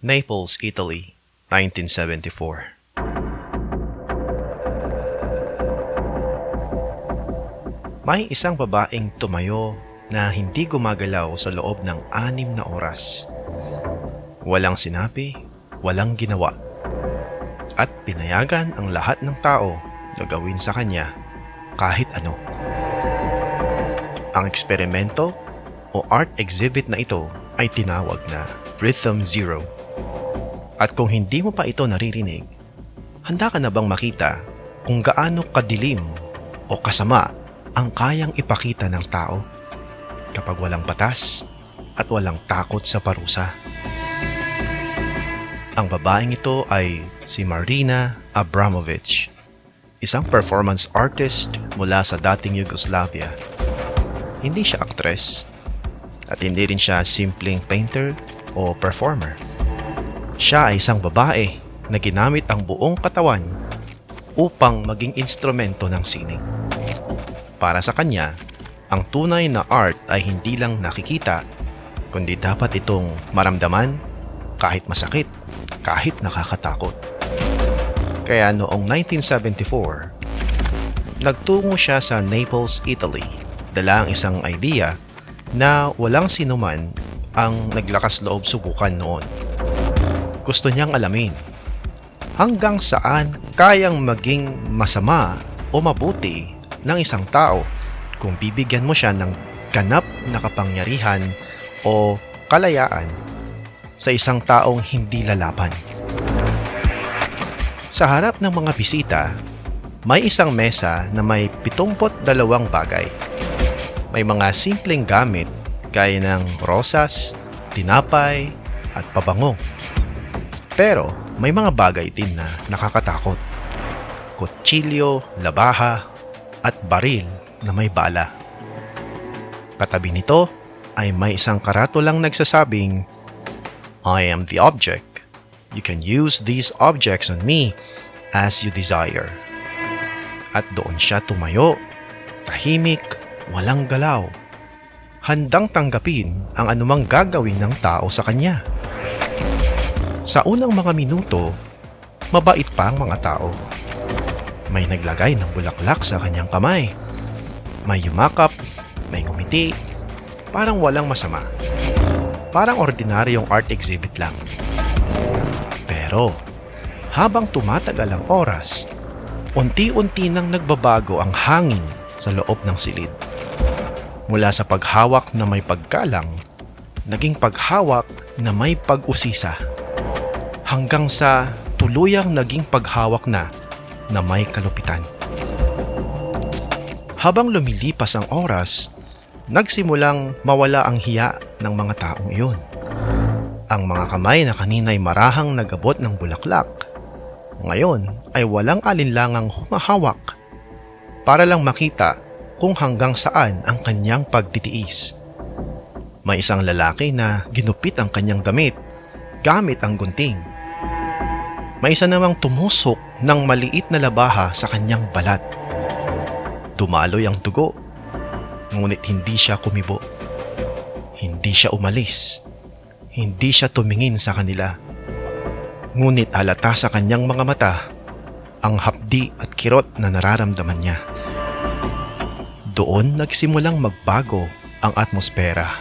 Naples, Italy, 1974. May isang babaeng tumayo na hindi gumagalaw sa loob ng anim na oras. Walang sinabi, walang ginawa. At pinayagan ang lahat ng tao na gawin sa kanya kahit ano. Ang eksperimento o art exhibit na ito ay tinawag na Rhythm Zero. At kung hindi mo pa ito naririnig, handa ka na bang makita kung gaano kadilim o kasama ang kayang ipakita ng tao kapag walang batas at walang takot sa parusa. Ang babaeng ito ay si Marina Abramovich, isang performance artist mula sa dating Yugoslavia. Hindi siya aktres at hindi rin siya simpleng painter o performer. Siya ay isang babae na ginamit ang buong katawan upang maging instrumento ng sining. Para sa kanya, ang tunay na art ay hindi lang nakikita, kundi dapat itong maramdaman kahit masakit, kahit nakakatakot. Kaya noong 1974, nagtungo siya sa Naples, Italy, dala ang isang idea na walang sinuman ang naglakas loob subukan noon. Gusto niyang alamin hanggang saan kayang maging masama o mabuti ng isang tao kung bibigyan mo siya ng ganap na kapangyarihan o kalayaan sa isang taong hindi lalaban. Sa harap ng mga bisita, may isang mesa na may 72 bagay. May mga simpleng gamit gaya ng rosas, tinapay, at pabango. Pero may mga bagay din na nakakatakot. Kutsilyo, labaha, at baril na may bala. Katabi nito ay may isang karatulang nagsasabing, I am the object. You can use these objects on me as you desire. At doon siya tumayo, tahimik, walang galaw, handang tanggapin ang anumang gagawin ng tao sa kanya. Sa unang mga minuto, mabait pa ang mga tao. May naglagay ng bulaklak sa kanyang kamay. May yumakap, may ngumiti, parang walang masama. Parang ordinaryong art exhibit lang. Pero, habang tumatagal ang oras, unti-unti nang nagbabago ang hangin sa loob ng silid. Mula sa paghawak na may pagkalang, naging paghawak na may pag-usisa. Hanggang sa tuluyang naging paghawak na na may kalupitan. Habang lumilipas ang oras, nagsimulang mawala ang hiya ng mga taong iyon. Ang mga kamay na kanina'y marahang nagabot ng bulaklak, ngayon ay walang alinlangang humahawak para lang makita kung hanggang saan ang kanyang pagtitiis. May isang lalaki na ginupit ang kanyang damit gamit ang gunting. May isa namang tumusok ng maliit na labaha sa kanyang balat. Dumaloy ang dugo, ngunit hindi siya kumibo. Hindi siya umalis. Hindi siya tumingin sa kanila. Ngunit halata sa kanyang mga mata ang hapdi at kirot na nararamdaman niya. Doon nagsimulang magbago ang atmosfera.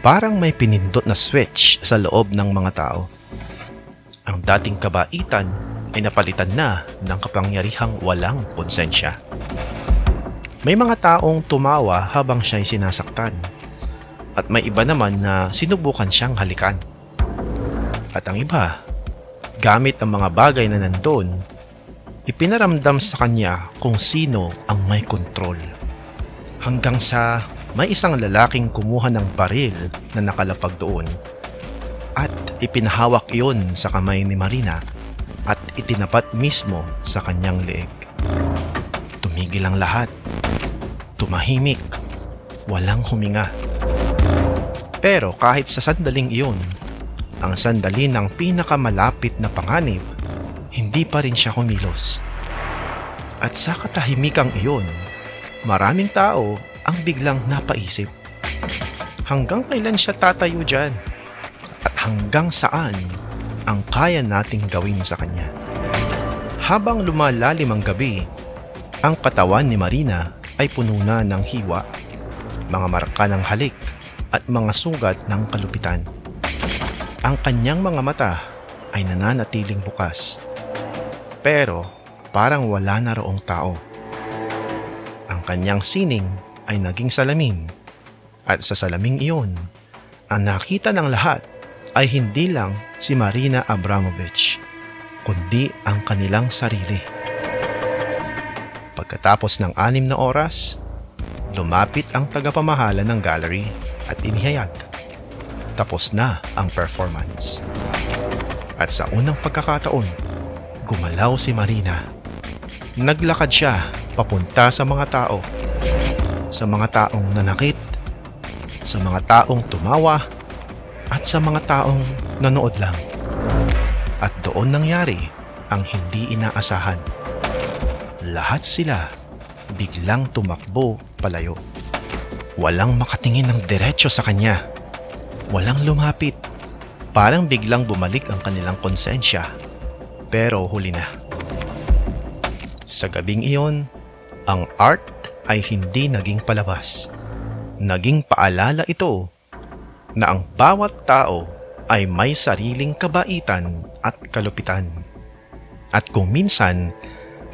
Parang may pinindot na switch sa loob ng mga tao. Ang dating kabaitan ay napalitan na ng kapangyarihang walang konsensya. May mga taong tumawa habang siya'y sinasaktan at may iba naman na sinubukan siyang halikan. At ang iba, gamit ang mga bagay na nandun, ipinaramdam sa kanya kung sino ang may kontrol. Hanggang sa may isang lalaking kumuha ng baril na nakalapag doon at ipinahawak iyon sa kamay ni Marina at itinapat mismo sa kanyang leeg. Tumigil ang lahat. Tumahimik. Walang huminga. Pero kahit sa sandaling iyon, ang sandali ng pinakamalapit na panganib, hindi pa rin siya kumilos. At sa katahimikang iyon, maraming tao ang biglang napaisip. Hanggang kailan siya tatayo dyan? Hanggang saan ang kaya nating gawin sa kanya. Habang lumalalim ang gabi, ang katawan ni Marina ay puno na ng hiwa, mga marka ng halik at mga sugat ng kalupitan. Ang kanyang mga mata ay nananatiling bukas. Pero parang wala na roong tao. Ang kanyang sining ay naging salamin at sa salaming iyon, ang nakita ng lahat ay hindi lang si Marina Abramovich, kundi ang kanilang sarili. Pagkatapos ng anim na oras, lumapit ang tagapamahala ng gallery at inihayag. Tapos na ang performance. At sa unang pagkakataon, gumalaw si Marina. Naglakad siya papunta sa mga tao. Sa mga taong nanakit, sa mga taong tumawa, at sa mga taong nanood lang. At doon nangyari ang hindi inaasahan. Lahat sila biglang tumakbo palayo. Walang makatingin ng diretsyo sa kanya. Walang lumapit. Parang biglang bumalik ang kanilang konsensya. Pero huli na. Sa gabing iyon, ang art ay hindi naging palabas. Naging paalala ito na ang bawat tao ay may sariling kabaitan at kalupitan. At kung minsan,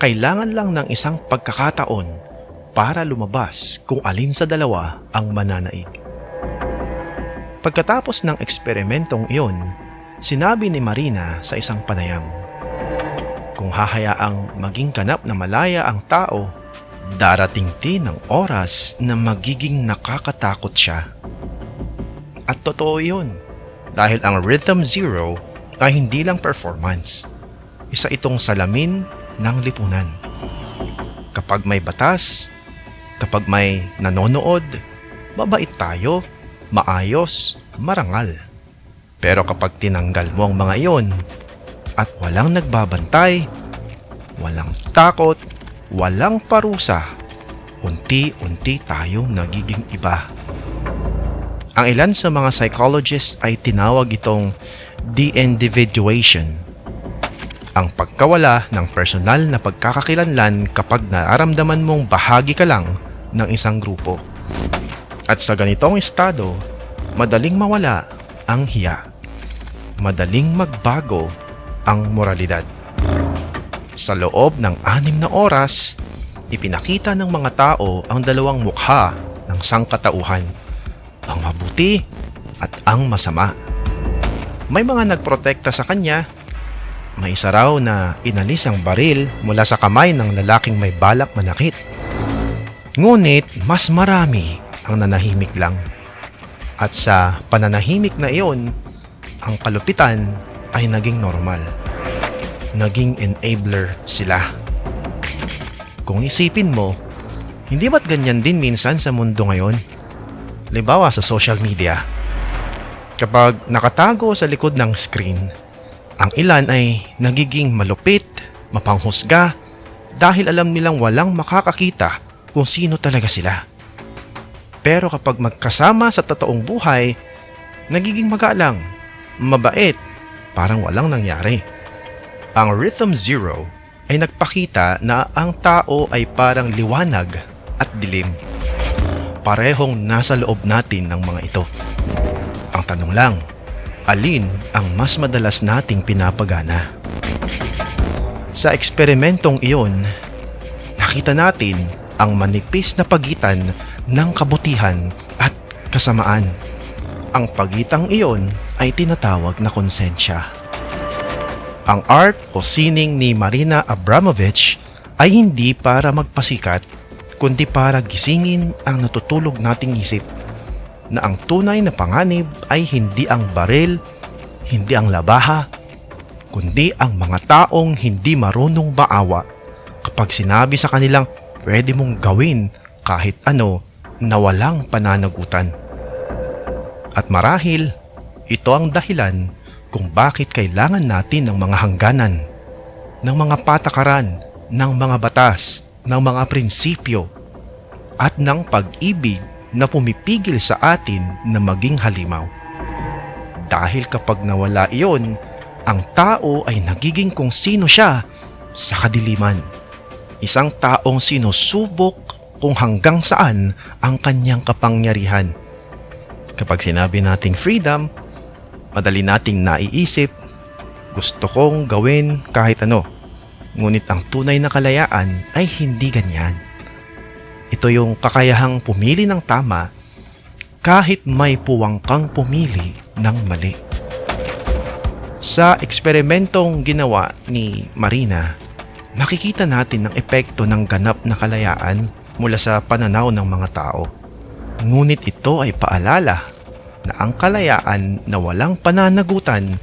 kailangan lang ng isang pagkakataon para lumabas kung alin sa dalawa ang mananaig. Pagkatapos ng eksperimentong iyon, sinabi ni Marina sa isang panayam, Kung hahayaang maging ganap na malaya ang tao, darating din ang oras na magiging nakakatakot siya. At totoo yun, dahil ang Rhythm Zero ay hindi lang performance. Isa itong salamin ng lipunan. Kapag may batas, kapag may nanonood, mabait tayo, maayos, marangal. Pero kapag tinanggal mo ang mga iyon at walang nagbabantay, walang takot, walang parusa, unti-unti tayong nagiging iba. Ang ilan sa mga psychologists ay tinawag itong de-individuation ang pagkawala ng personal na pagkakakilanlan kapag nararamdaman mong bahagi ka lang ng isang grupo. At sa ganitong estado, madaling mawala ang hiya. Madaling magbago ang moralidad. Sa loob ng anim na oras, ipinakita ng mga tao ang dalawang mukha ng sangkatauhan, ang mabuti at ang masama. May mga nagprotekta sa kanya may isa raw na inalis ang baril mula sa kamay ng lalaking may balak manakit. Ngunit mas marami ang nanahimik lang. At sa pananahimik na iyon, ang kalupitan ay naging normal. Naging enabler sila. Kung isipin mo, hindi ba't ganyan din minsan sa mundo ngayon? Halimbawa sa social media. Kapag nakatago sa likod ng screen, ang ilan ay nagiging malupit, mapanghusga, dahil alam nilang walang makakakita kung sino talaga sila. Pero kapag magkasama sa totoong buhay, nagiging magalang, mabait, parang walang nangyari. Ang Rhythm Zero ay nagpakita na ang tao ay parang liwanag at dilim. Parehong nasa loob natin ng mga ito. Ang tanong lang, alin ang mas madalas nating pinapagana. Sa eksperimentong iyon, nakita natin ang manipis na pagitan ng kabutihan at kasamaan. Ang pagitang iyon ay tinatawag na konsensya. Ang art o sining ni Marina Abramovich ay hindi para magpasikat kundi para gisingin ang natutulog nating isip na ang tunay na panganib ay hindi ang baril, hindi ang labaha, kundi ang mga taong hindi marunong maawa kapag sinabi sa kanilang pwede mong gawin kahit ano na walang pananagutan. At marahil, ito ang dahilan kung bakit kailangan natin ng mga hangganan, ng mga patakaran, ng mga batas, ng mga prinsipyo, at ng pag-ibig na pumipigil sa atin na maging halimaw. Dahil kapag nawala iyon, ang tao ay nagiging kung sino siya sa kadiliman. Isang taong sinusubok kung hanggang saan ang kanyang kapangyarihan. Kapag sinabi nating freedom, madali nating naiisip, gusto kong gawin kahit ano. Ngunit ang tunay na kalayaan ay hindi ganyan. Ito yung kakayahang pumili ng tama kahit may puwang kang pumili ng mali. Sa eksperimentong ginawa ni Marina, makikita natin ang epekto ng ganap na kalayaan mula sa pananaw ng mga tao. Ngunit ito ay paalala na ang kalayaan na walang pananagutan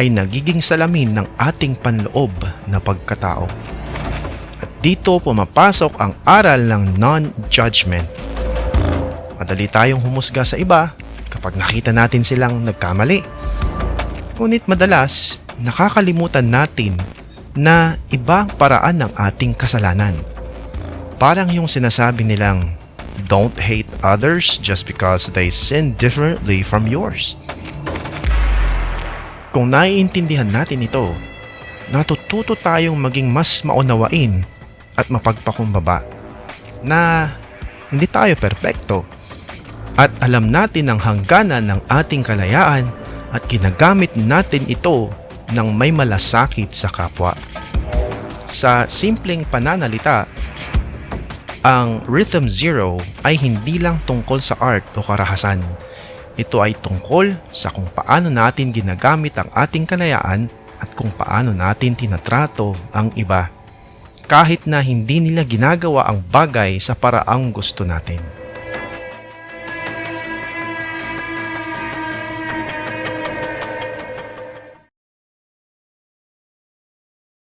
ay nagiging salamin ng ating panloob na pagkatao. At dito pumapasok ang aral ng non-judgment. Madali tayong humusga sa iba kapag nakita natin silang nagkamali. Ngunit madalas, nakakalimutan natin na iba ang paraan ng ating kasalanan. Parang yung sinasabi nilang, don't hate others just because they sin differently from yours. Kung naiintindihan natin ito, natututo tayong maging mas maunawain at mapagpakumbaba na hindi tayo perpekto at alam natin ang hangganan ng ating kalayaan at ginagamit natin ito ng may malasakit sa kapwa. Sa simpleng pananalita, ang Rhythm Zero ay hindi lang tungkol sa art o karahasan. Ito ay tungkol sa kung paano natin ginagamit ang ating kalayaan at kung paano natin tinatrato ang iba. Kahit na hindi nila ginagawa ang bagay sa paraang gusto natin.